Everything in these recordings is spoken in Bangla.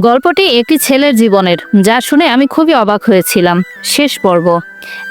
গল্পটি একটি ছেলের জীবনের, যা শুনে আমি খুবই অবাক হয়েছিলাম। শেষ পর্ব।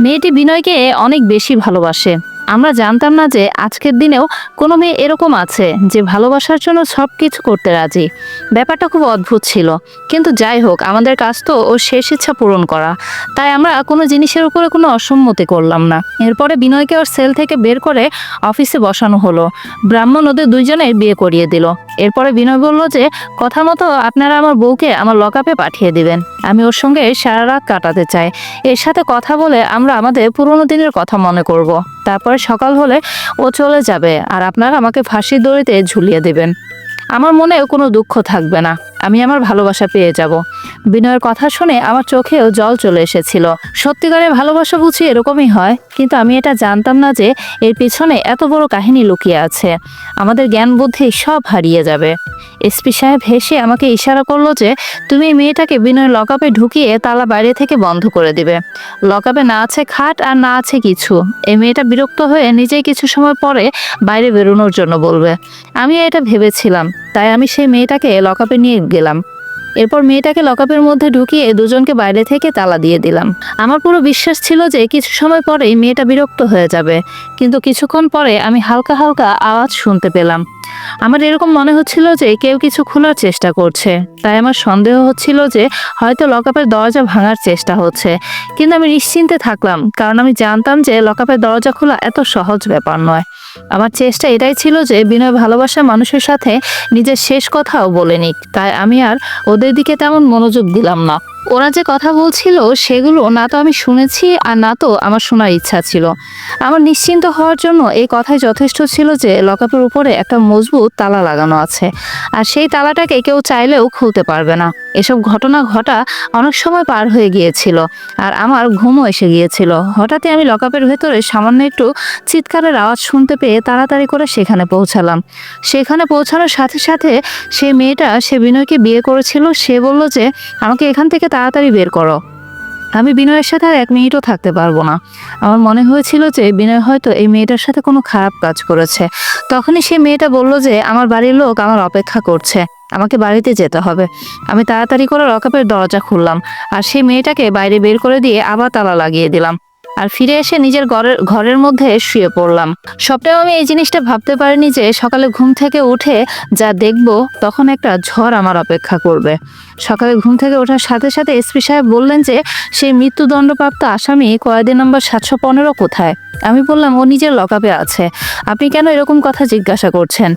মেয়েটি বিনয়কে অনেক বেশি ভালোবাসে। আমরা জানতাম না যে আজকের দিনেও কোনো মেয়ে এরকম আছে যে ভালোবাসার জন্য সব কিছু করতে রাজি। ব্যাপারটা খুব অদ্ভুত ছিল। কিন্তু যাই হোক, আমাদের কাজ তো ওর শেষ ইচ্ছা পূরণ করা। তাই আমরা কোনো জিনিসের উপরে কোনো অসম্মতি করলাম না। এরপরে বিনয়কে ওর সেল থেকে বের করে অফিসে বসানো হলো। ব্রাহ্মণ ওদের দুইজনের বিয়ে করিয়ে দিল। এরপরে বিনয় বলল যে কথা মতো আপনারা আমার বউকে আমার লকআপে পাঠিয়ে দিবেন। আমি ওর সঙ্গে সারা রাত কাটাতে চাই। এর সাথে কথা বলে আমরা আমাদের পুরনো দিনের কথা মনে করব। তারপরে সকাল হলে ও চলে যাবে আর আপনারা আমাকে ফাঁসির দড়িতে ঝুলিয়ে দেবেন। আমার মনে কোনো দুঃখ থাকবে না। আমি আমার ভালোবাসা পেয়ে যাব। বিনয়ের কথা শুনে আমার চোখেও জল চলে এসেছিল। সত্যিকারের ভালোবাসা বুঝি এরকমই হয়, কিন্তু আমি এটা জানতাম না যে এর পিছনে এত বড় কাহিনী লুকিয়ে আছে। আমাদের জ্ঞান বুদ্ধি সব হারিয়ে যাবে। এসপি সাহেব হেসে আমাকে ইশারা করল যে, তুমি মেয়েটাকে বিনয় লকআপে ঢুকিয়ে তালা বাইরে থেকে বন্ধ করে দিবে। লকআপে না আছে খাট আর না আছে কিছু। এই মেয়েটা বিরক্ত হয়ে নিজেই কিছু সময় পরে বাইরে বেরোনোর জন্য বলবে। আমি এটা ভেবেছিলাম। তাই আমি সেই মেয়েটাকে লকআপে নিয়ে গেলাম। এরপর মেয়েটাকে লকআপের মধ্যে ঢুকিয়ে দুজনকে বাইরে থেকে তালা দিয়ে দিলাম। আমার পুরো বিশ্বাস ছিল যে কিছু সময় পরেই মেয়েটা বিরক্ত হয়ে যাবে, কিন্তু কিছুক্ষণ পরে আমি হালকা হালকা আওয়াজ শুনতে পেলাম। আমার এরকম মনে হচ্ছিল যে কেউ কিছু খোলার চেষ্টা করছে, তাই আমার সন্দেহ হচ্ছিল যে হয়তো লকআপের দরজা ভাঙার চেষ্টা হচ্ছে। কিন্তু আমি নিশ্চিন্তে থাকলাম, কারণ আমি জানতাম যে লকআপের দরজা খোলা এত সহজ ব্যাপার নয়। আমার চেষ্টা এটাই ছিল যে বিনয় ভালোবাসা মানুষের সাথে নিজের শেষ কথাও বলে নিক। তাই আমি আর ওদের দিকে তেমন মনোযোগ দিলাম না। ওরা যে কথা বলছিল, সেগুলো না তো আমি শুনেছি আর না তো আমার শোনার ইচ্ছা ছিল। আমার নিশ্চিন্ত হওয়ার জন্য এই কথাই যথেষ্ট ছিল যে লকআপের উপরে একটা মজবুত তালা লাগানো আছে। আর সেই তালাটাকে কেউ চাইলেও খুলতে পারবে না। এসব ঘটনা ঘটা অনেক সময় পার হয়ে গিয়েছিল আর আমার ঘুমও এসে গিয়েছিল। হঠাৎই আমি লকআপের ভেতরে সামান্য একটু চিৎকারের আওয়াজ শুনতে পেয়ে তাড়াতাড়ি করে সেখানে পৌঁছালাম। সেখানে পৌঁছানোর সাথে সাথে সে মেয়েটা, সে বিনয়কে বিয়ে করেছিল, সে বলল যে, আমাকে এখান থেকে তাড়াতাড়ি বের করো। আমি বিনয়ের সাথে আর এক মিনিটও থাকতে পারব না। আমার মনে হয়েছিল যে বিনয় হয়তো এই মেয়েটার সাথে কোনো খারাপ কাজ করেছে। তখনই সে মেয়েটা বলল যে, আমার বাড়ির লোক আমার অপেক্ষা করছে। আমাকে বাড়িতে যেতে হবে। আমি তাড়াতাড়ি করে রকাপের দরজা খুললাম। আর সেই মেয়েটাকে বাইরে বের করে দিয়ে আবার তালা লাগিয়ে দিলাম। আর ফিরে এসে নিজের ঘরের ঘরের মধ্যে শুয়ে পড়লাম। সবটাও আমি এই জিনিসটা ভাবতে পারিনি যে সকালে ঘুম থেকে উঠে যা দেখব তখন একটা ঝড় আমার অপেক্ষা করবে। সকালে ঘুম থেকে ওঠার সাথে সাথে এসপি সাহেব বললেন যে, সেই মৃত্যুদণ্ডপ্রাপ্ত আসামি কয়েদি নম্বর সাতশো পনেরো কোথায়? আমি বললাম, ও নিজের লকআপে আছে। আপনি কেন এরকম কথা জিজ্ঞাসা করছেন?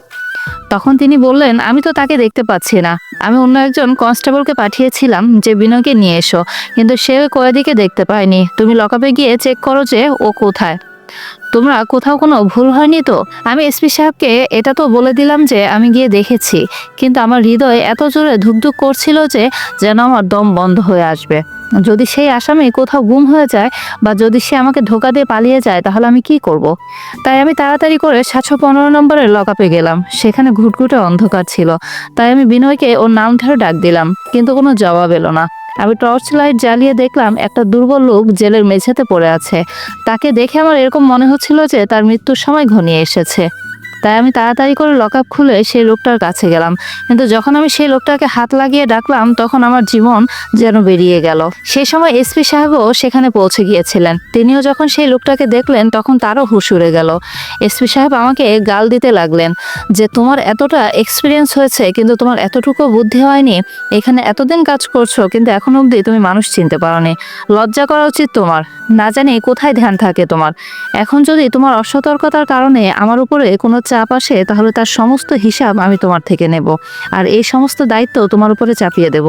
তখন তিনি বললেন, আমি তো তাকে দেখতে পাচ্ছি না। আমি অন্য একজন কনস্টেবলকে পাঠিয়েছিলাম যে বিনয়কে নিয়ে এসো। কিন্তু সে কয়েদিকে দেখতে পায়নি। তুমি লকআপে গিয়ে চেক করো যে ও কোথায়। তোমরা কোথাও কোনো ভুল হয়নি তো? আমি এসপি সাহেবকে এটা তো বলে দিলাম যে আমি গিয়ে দেখেছি, কিন্তু আমার হৃদয় এত জোরে ধুকধুক করছিল যে যেন আমার দম বন্ধ হয়ে আসবে। যদি সেই আসামি কোথাও গুম হয়ে যায় বা যদি সে আমাকে ধোকা দিয়ে পালিয়ে যায়, তাহলে আমি কি করব। তাই আমি তাড়াতাড়ি করে সাতশো পনেরো নম্বরের লকআপে গেলাম। সেখানে ঘুটঘুটে অন্ধকার ছিল। তাই আমি বিনয়কে ওর নাম ধরে ডাক দিলাম, কিন্তু কোনো জবাব এলো না। আমি টর্চ লাইট জ্বালিয়ে দেখলাম একটা দুর্বল লোক জেলের মেঝেতে পড়ে আছে। তাকে দেখে আমার এরকম মনে হচ্ছিল যে তার মৃত্যুর সময় ঘনিয়ে এসেছে। তাই আমি তাড়াতাড়ি করে লকআপ খুলে সেই লোকটার কাছে গেলাম। কিন্তু যখন আমি সেই লোকটাকে হাত লাগিয়ে ডাকলাম, তখন আমার জীবন যেন বেরিয়ে গেল। সেই সময় এসপি সাহেবও সেখানে পৌঁছে গিয়েছিলেন। তিনিও যখন সেই লোকটাকে দেখলেন, তখন তারও হুশ উড়ে গেল। এসপি সাহেব আমাকে গাল দিতে লাগলেন যে, তোমার এতটা এক্সপিরিয়েন্স হয়েছে, কিন্তু তোমার এতটুকু বুদ্ধি হয়নি। এখানে এতদিন কাজ করছ, কিন্তু এখন অবধি তুমি মানুষ চিনতে পারোনি। লজ্জা করা উচিত তোমার। না জানি কোথায় ধ্যান থাকে তোমার। এখন যদি তোমার অসতর্কতার কারণে আমার উপরে কোনো চাপ আসে, তাহলে তার সমস্ত হিসাব আমি তোমার থেকে নেব। আর এই সমস্ত দায়িত্ব তোমার উপরে চাপিয়ে দেব।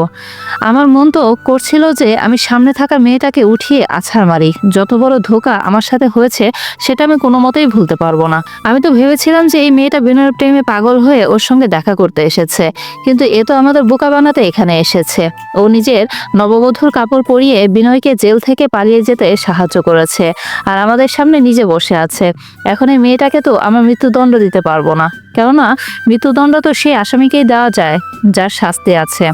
আমার মন তো করছিল যে আমি সামনে থাকা মেয়েটাকে উঠিয়ে আছাড় মারি। যত বড় ধোকা আমার সাথে হয়েছে, সেটা আমি কোনো মতেই ভুলতে পারব না। আমি তো ভেবেছিলাম যে এই মেয়েটা বিনয়ের প্রেমে পাগল হয়ে ওর সঙ্গে দেখা করতে এসেছে। কিন্তু এ তো আমাদের বোকা বানাতে এখানে এসেছে। ও নিজের নববধূর কাপড় পরিয়ে বিনয়কে জেল থেকে পালিয়ে যেতে সাহায্য করেছে। আর আমাদের সামনে নিজে বসে আছে। এখন এই মেয়েটাকে তো আমার মৃত্যুদণ্ড দিতে পারব না। কেননা, মৃত্যুদণ্ড তো সেই আসামিকেই দেওয়া যায়, যার শাস্তি আছে।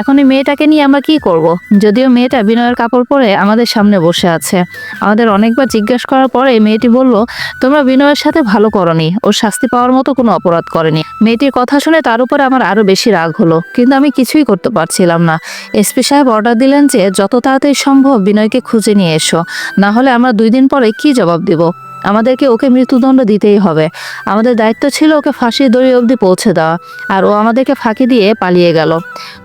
এখন এই মেয়েটাকে নিয়ে আমরা কি করব। যদিও মেয়েটা বিনয়ের কাপড় পরে আমাদের সামনে বসে আছে। আমাদের অনেকবার জিজ্ঞেস করার পরে মেয়েটি বলল, তোমরা বিনয়ের সাথে ভালো করনি। ও শাস্তি পাওয়ার মতো কোনো অপরাধ করেনি। মেয়েটির কথা শুনে তার উপরে আমার আরও বেশি রাগ হলো, কিন্তু আমি কিছুই করতে পারছিলাম না। এসপি সাহেব অর্ডার দিলেন যে, যত তাড়াতাড়ি সম্ভব বিনয়কে খুঁজে নিয়ে এসো। না হলে আমরা দুই দিন পরে কি জবাব দিব? আমাদেরকে ওকে মৃত্যুদণ্ড দিতেই হবে। আমাদের দায়িত্ব ছিল ওকে ফাঁসির দড়ি অবধি পৌঁছে দেওয়া, আর ও আমাদেরকে ফাঁকি দিয়ে পালিয়ে গেল।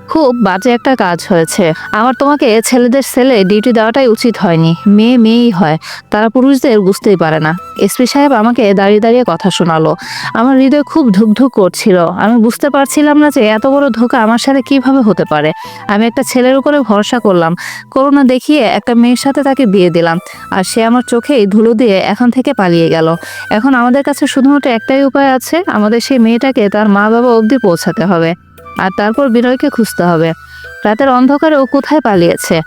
খুব বাজে একটা কাজ হয়েছে। আমার তোমাকে ছেলেদের ছেলে ডিউটি দেওয়াটাই উচিত হয়নি। মেয়ে মেয়েই হয়। তারা পুরুষদের বুঝতেই পারে না। এসপি সাহেব আমাকে দাঁড়িয়ে দাঁড়িয়ে কথা শোনালো। আমার হৃদয় খুব ধুকধুক করছিল। আমি বুঝতে পারছিলাম না যে এত বড় ধোকা আমার সাথে কীভাবে হতে পারে। আমি একটা ছেলের উপরে ভরসা করলাম। করোনা দেখিয়ে একটা মেয়ের সাথে তাকে বিয়ে দিলাম। আর সে আমার চোখেই ধুলো দিয়ে এখান থেকে পালিয়ে গেল। এখন আমাদের কাছে শুধুমাত্র একটাই উপায় আছে। আমাদের সেই মেয়েটাকে তার মা বাবা অবধি পৌঁছাতে হবে। আর তারপর বিনয়কে খুঁজতে হবে। রাতের অন্ধকারে ও কোথায় পালিয়েছে?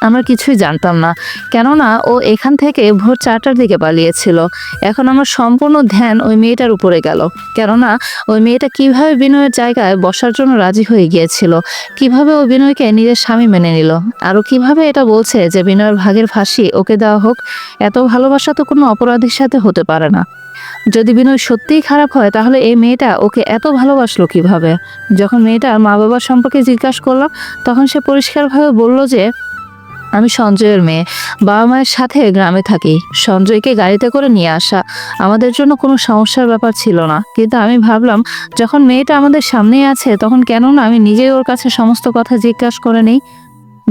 আমরা কিছুই জানতাম না। কেননা ও এখান থেকে ভোর চারটার দিকে পালিয়েছিল। এখন আমার সম্পূর্ণ ধ্যান ওই মেয়েটার উপরে গেল। কেননা ওই মেয়েটা কীভাবে বিনয়ের জায়গায় বসার জন্য রাজি হয়ে গিয়েছিল? কীভাবে ও বিনয়কে নিজের স্বামী মেনে নিল? আরও কীভাবে এটা বলছে যে বিনয়ের ভাগের ফাঁসি ওকে দেওয়া হোক? এত ভালোবাসা তো কোনো অপরাধীর সাথে হতে পারে না। যদি বিনয় সত্যিই খারাপ হয়, তাহলে এই মেয়েটা ওকে এত ভালোবাসলো কীভাবে? যখন মেয়েটার মা বাবার সম্পর্কে জিজ্ঞাসা করলাম তখন সে পরিষ্কারভাবে বলল যে, আমি সঞ্জয়ের মেয়ে। বাবা মায়ের সাথে গ্রামে থাকি। সঞ্জয়কে গাড়িতে করে নিয়ে আসা। আমাদের জন্য কোনো সমস্যার ব্যাপার ছিল না। কিন্তু আমি ভাবলাম, যখন মেয়েটা আমাদের সামনেই আছে, তখন কেন না আমি নিজেই ওর কাছে সমস্ত কথা জিজ্ঞাসা করে নেই।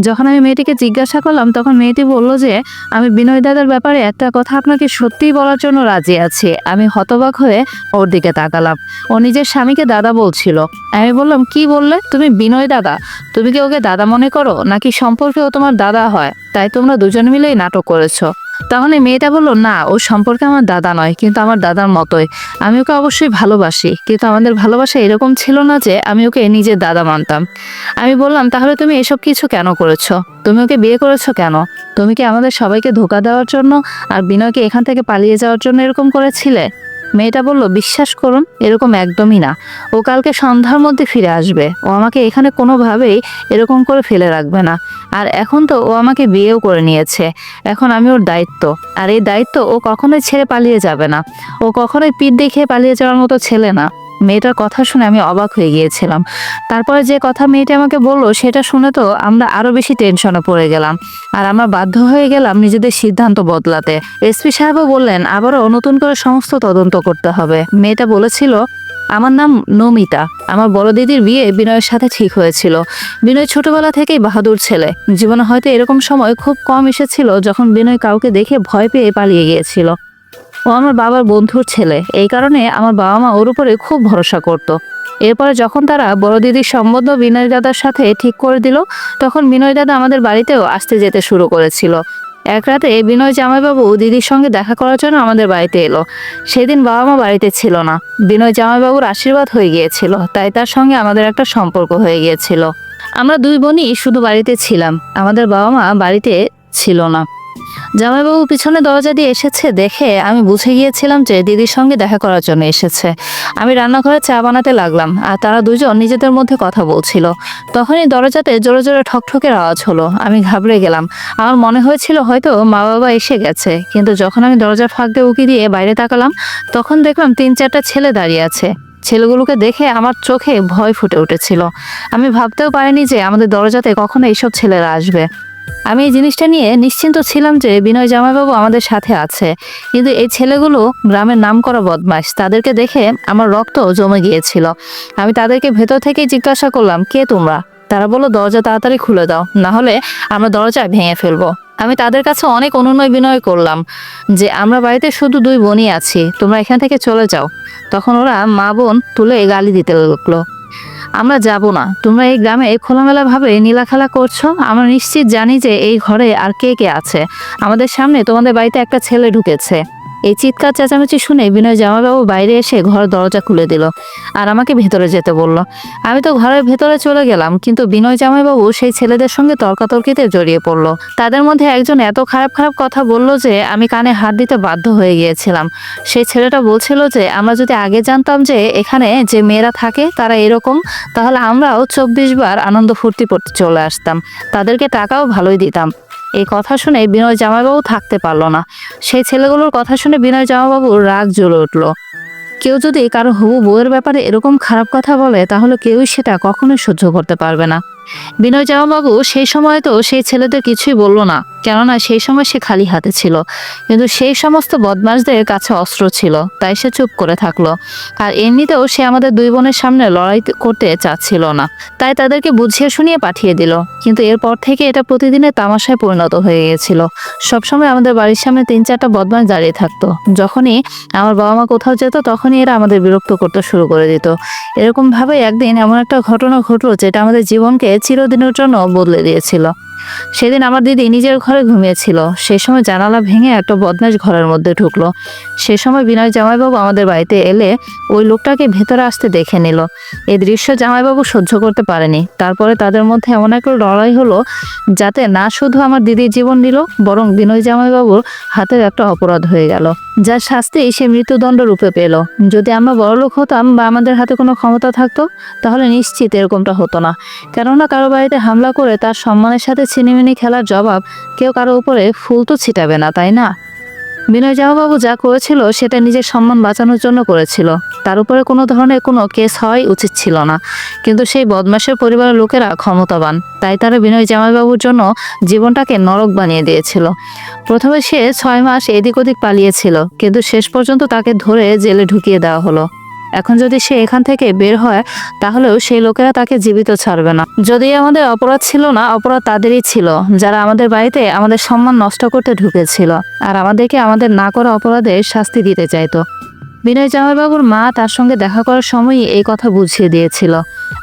যখন আমি মেয়েটিকে জিজ্ঞাসা করলাম, তখন মেয়েটি বলল যে, আমি বিনয় দাদার ব্যাপারে একটা কথা আপনাকে সত্যিই বলার জন্য রাজি আছি। আমি হতবাক হয়ে ওর দিকে তাকালাম। ও নিজের স্বামীকে দাদা বলছিল। আমি বললাম, কি বললে? তুমি বিনয় দাদা। তুমি কি ওকে দাদা মনে করো? নাকি সম্পর্কে ও তোমার দাদা হয়? তাই তোমরা দুজন মিলেই নাটক করেছ। তখন এই মেয়েটা বলল, না, ও সম্পর্কে আমার দাদা নয়, কিন্তু আমার দাদার মতোই। আমি ওকে অবশ্যই ভালোবাসি, কিন্তু আমাদের ভালোবাসা এরকম ছিল না যে আমি ওকে নিজের দাদা মানতাম। আমি বললাম, তাহলে তুমি এসব কিছু কেন করেছ? তুমি ওকে বিয়ে করেছ কেন? তুমি কি আমাদের সবাইকে ধোকা দেওয়ার জন্য আর বিনয়কে এখান থেকে পালিয়ে যাওয়ার জন্য এরকম করেছিলে? মেয়েটা বলল, বিশ্বাস করুন, এরকম একদমই না। ও কালকে সন্ধ্যার মধ্যে ফিরে আসবে। ও আমাকে এখানে কোনোভাবেই এরকম করে ফেলে রাখবে না। আর এখন তো ও আমাকে বিয়েও করে নিয়েছে। এখন আমি ওর দায়িত্ব। আর এই দায়িত্ব ও কখনোই ছেড়ে পালিয়ে যাবে না। ও কখনোই পিঠ দেখে পালিয়ে যাওয়ার মতো ছেলে না। মেয়েটার কথা শুনে আমি অবাক হয়ে গিয়েছিলাম। তারপরে যে কথা মেয়েটা আমাকে বলল, সেটা শুনে তো আমরা আরও বেশি টেনশনে পড়ে গেলাম। আর আমরা বাধ্য হয়ে গেলাম নিজেদের সিদ্ধান্ত বদলাতে। এসপি সাহেবও বললেন, আবারও নতুন করে সমস্ত তদন্ত করতে হবে। মেয়েটা বলেছিল, আমার নাম নমিতা। আমার বড় দিদির বিয়ে বিনয়ের সাথে ঠিক হয়েছিল। বিনয় ছোটবেলা থেকেই বাহাদুর ছেলে। জীবনে হয়তো এরকম সময় খুব কম এসেছিল যখন বিনয় কাউকে দেখে ভয় পেয়ে পালিয়ে গিয়েছিল। ও আমার বাবার বন্ধুর ছেলে। এই কারণে আমার বাবা মা ওর উপরে খুব ভরসা করত। এরপরে যখন তারা বড় দিদির সম্বন্ধ বিনয় দাদার সাথে ঠিক করে দিল, তখন বিনয় দাদা আমাদের বাড়িতেও আসতে যেতে শুরু করেছিল। এক রাতে বিনয় জামাইবাবু দিদির সঙ্গে দেখা করার জন্য আমাদের বাড়িতে এলো। সেদিন বাবা মা বাড়িতে ছিল না। বিনয় জামাইবাবুর আশীর্বাদ হয়ে গিয়েছিল, তাই তার সঙ্গে আমাদের একটা সম্পর্ক হয়ে গিয়েছিল। আমরা দুই বোনই শুধু বাড়িতে ছিলাম। আমাদের বাবা মা বাড়িতে ছিল না। জামাইবাবু পিছনে দরজা দিয়ে এসেছে দেখে আমি বুঝে গিয়েছিলাম যে দিদির সঙ্গে দেখা করার জন্য এসেছে। আমি রান্নাঘরে চা বানাতে লাগলাম আর তারা দুজন নিজেদের মধ্যে কথা বলছিল। তখনই দরজাতে জোরে জোরে ঠকঠকের আওয়াজ হলো। আমি ঘাবড়ে গেলাম। আমার মনে হয়েছিল হয়তো মা বাবা এসে গেছে। কিন্তু যখন আমি দরজার ফাঁক দিয়ে উকি দিয়ে বাইরে তাকালাম, তখন দেখলাম তিন চারটা ছেলে দাঁড়িয়ে আছে। ছেলেগুলোকে দেখে আমার চোখে ভয় ফুটে উঠেছিল। আমি ভাবতেও পারিনি যে আমাদের দরজাতে কখনো এইসব ছেলেরা আসবে। আমি এই জিনিসটা নিয়ে নিশ্চিন্ত ছিলাম যে বিনয় জামাইবাবু আমাদের সাথে আছে। কিন্তু এই ছেলেগুলো গ্রামের নাম করা বদমাস তাদেরকে দেখে আমার রক্ত জমে গিয়েছিল। আমি তাদেরকে ভেতর থেকে জিজ্ঞাসা করলাম, কে তোমরা? তারা বলল, দরজা তাড়াতাড়ি খুলে দাও, না হলে আমরা দরজা ভেঙে ফেলব। আমি তাদের কাছে অনেক অনুনয় বিনয় করলাম যে, আমরা বাড়িতে শুধু দুই বোনই আছি, তোমরা এখান থেকে চলে যাও। তখন ওরা মা বোন তুলে গালি দিতে লাগল। আমরা যাব না। তোমরা এই গ্রামে খোলামেলা ভাবে নীলাখেলা করছ? আমরা নিশ্চিত জানি যে এই ঘরে আর কে কে আছে। আমাদের সামনে তোমাদের বাড়িতে একটা ছেলে ঢুকেছে। এই চিৎকার চেঁচামেচি শুনে বিনয় জামাইবাবু বাইরে এসে ঘর দরজা খুলে দিল আর আমাকে ভেতরে যেতে বলল। আমি তো ঘরের ভেতরে চলে গেলাম, কিন্তু বিনয় জামাইবাবু সেই ছেলেদের সঙ্গে তর্কাতর্কিতে জড়িয়ে পড়ল। তাদের মধ্যে একজন এত খারাপ খারাপ কথা বলল যে আমি কানে হাত দিতে বাধ্য হয়ে গিয়েছিলাম। সেই ছেলেটা বলছিল যে, আমরা যদি আগে জানতাম যে এখানে যে মেয়েরা থাকে তারা এরকম, তাহলে আমরাও চব্বিশ বার আনন্দ ফুর্তি করতে চলে আসতাম। তাদেরকে টাকাও ভালোই দিতাম। এই কথা শুনে বিনয় জামাইবাবু থাকতে পারল না। সেই ছেলেগুলোর কথা শুনে বিনয় জামাইবাবুর রাগ জ্বলে উঠল। কেউ যদি কারও হবু বউয়ের ব্যাপারে এরকম খারাপ কথা বলে, তাহলে কেউই সেটা কখনোই সহ্য করতে পারবে না। বিনয় জামাইবাবু, সেই সময় তো সেই ছেলেদের কিছুই বলল না, কেননা সেই সময় সে খালি হাতে ছিল। কিন্তু সেই সমস্ত বদমাশদের কাছে অস্ত্র ছিল, তাই সে চুপ করে থাকল। আর এমনিতেও সে আমাদের দুই বোনের সামনে লড়াই করতে চাচ্ছিল না, তাই তাদেরকে বুঝিয়ে শুনিয়ে পাঠিয়ে দিল। কিন্তু এরপর থেকে এটা প্রতিদিনের তামাশায় পরিণত হয়ে গিয়েছিল। সবসময় আমাদের বাড়ির সামনে তিন চারটা বদমাশ দাঁড়িয়ে থাকতো। যখনই আমার বাবা মা কোথাও যেত, তখনই এরা আমাদের বিরক্ত করতে শুরু করে দিত। এরকম ভাবে একদিন এমন একটা ঘটনা ঘটলো, যেটা আমাদের জীবনকে চিরদিনের জন্য বদলে দিয়েছিল। সেদিন আমার দিদি নিজের ঘরে ঘুমিয়েছিল। সে সময় জানালা ভেঙে একটা বদমাশ ঘরের মধ্যে ঢুকলো। সে সময় বিনয় জামাইবাবু আমাদের বাড়িতে এলে ওই লোকটাকে ভেতরে আসতে দেখে নিল। এই দৃশ্য জামাইবাবু সহ্য করতে পারেনি। তারপরে তাদের মধ্যে এমন একটা লড়াই হলো যাতে না শুধু আমার দিদির জীবন নিল, বরং বিনয় জামাইবাবুর হাতের একটা অপরাধ হয়ে গেল, যার শাস্তি সে মৃত্যুদণ্ড রূপে পেল। যদি আমরা বড়লোক হতাম বা আমাদের হাতে কোনো ক্ষমতা থাকতো, তাহলে নিশ্চিত এরকমটা হতো না। কেননা কারও বাড়িতে হামলা করে তার সম্মানের সাথে ছিনিমিনি খেলার জবাব কেউ কারও উপরে ফুল তো ছিটাবে না, তাই না? বিনয় জামাবাবু যা করেছিল সেটা নিজের সম্মান বাঁচানোর জন্য করেছিল। তার উপরে কোনো ধরনের কোনো কেস হওয়াই উচিত ছিল না। কিন্তু সেই বদমাসের পরিবারের লোকেরা ক্ষমতাবান, তাই তারা বিনয় জামাইবাবুর জন্য জীবনটাকে নরক বানিয়ে দিয়েছিল। প্রথমে সে ছয় মাস এদিক ওদিক পালিয়েছিল, কিন্তু শেষ পর্যন্ত তাকে ধরে জেলে ঢুকিয়ে দেওয়া হলো। এখন যদি সে এখান থেকে বের হয়, তাহলেও সেই লোকেরা তাকে জীবিত ছাড়বে না। যদি আমাদের অপরাধ ছিল না, অপরাধ তাদেরই ছিল, যারা আমাদের বাড়িতে আমাদের সম্মান নষ্ট করতে ঢুকেছিল, আর আমাদেরকে আমাদের না করা অপরাধে শাস্তি দিতে চাইতো। বিনয় জামাইবাবুর মা তার সঙ্গে দেখা করার সময়ই এই কথা বুঝিয়ে দিয়েছিল।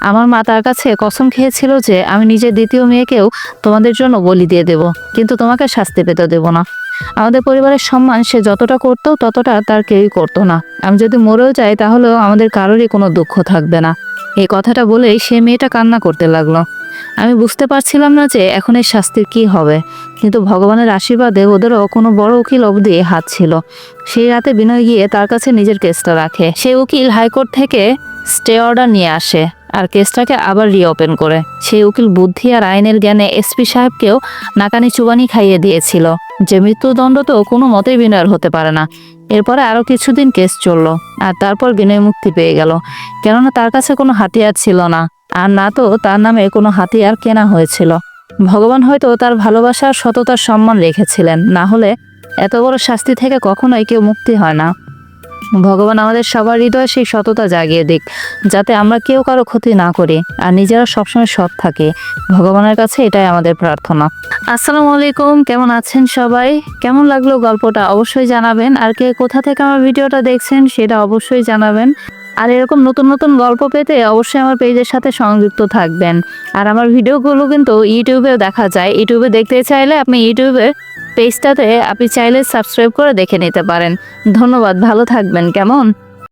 আমার মা তার কাছে কসম খেয়েছিল যে, আমি নিজের দ্বিতীয় মেয়েকেও তোমাদের জন্য বলি দিয়ে দেব, কিন্তু তোমাকে শাস্তি পেতে দেব না। আমাদের পরিবারের সম্মান সে যতটা করতো, ততটা তার কেউই করতো না। আমি যদি মরেও যাই, তাহলেও আমাদের কারোরই কোনো দুঃখ থাকবে না। এই কথাটা বলেই সে মেয়েটা কান্না করতে লাগল। আমি বুঝতে পারছিলাম না যে এখন এই শাস্তির কি হবে। কিন্তু ভগবানের আশীর্বাদে ওদেরও কোনো বড় উকিল অবধি হাত ছিল। সেই রাতে বিনয় গিয়ে তার কাছে নিজের কেসটা রাখে। সেই উকিল হাইকোর্ট থেকে স্টে অর্ডার নিয়ে আসে। আর কেসটাকে আবার রিওপেন করে। সেই উকিল বুদ্ধি আর আইনের জ্ঞানে এসপি সাহেবকেও নাকানি চুবানি খাইয়ে দিয়েছিল। যে মৃত্যুদণ্ড তো কোনো মতেই বিনয়ের হতে পারে না। এরপরে আরও কিছুদিন কেস চলল আর তারপর বিনয় মুক্তি পেয়ে গেল। কেননা তার কাছে কোনো হাতিয়ার ছিল না। আর না তো তার নামে কোনো হাতিয়ার কেনা হয়েছিল। ভগবান হয়তো তার ভালোবাসা আর সততার সম্মান রেখেছিলেন। না হলে এত বড় শাস্তি থেকে কখনোই কেউ মুক্তি হয় না। ভগবান আমাদের সবার হৃদয়ে সেই সততা জাগিয়ে দিক, যাতে আমরা কেউ কারও ক্ষতি না করি আর নিজেরা সবসময় সৎ থাকি। ভগবানের কাছে এটাই আমাদের প্রার্থনা। আসসালামু আলাইকুম, কেমন আছেন সবাই? কেমন লাগল গল্পটা অবশ্যই জানাবেন, আর কে কোথা থেকে আমার ভিডিওটা দেখছেন সেটা অবশ্যই জানাবেন। আর এরকম নতুন নতুন গল্প পেতে অবশ্যই আমার পেজের সাথে সংযুক্ত থাকবেন। আর আমার ভিডিওগুলো কিন্তু ইউটিউবেও দেখা যায়। ইউটিউবে দেখতে চাইলে আপনি ইউটিউবে পেজটাতে আপনি চাইলে সাবস্ক্রাইব করে দেখে নিতে পারেন। ধন্যবাদ ভালো থাকবেন কেমন?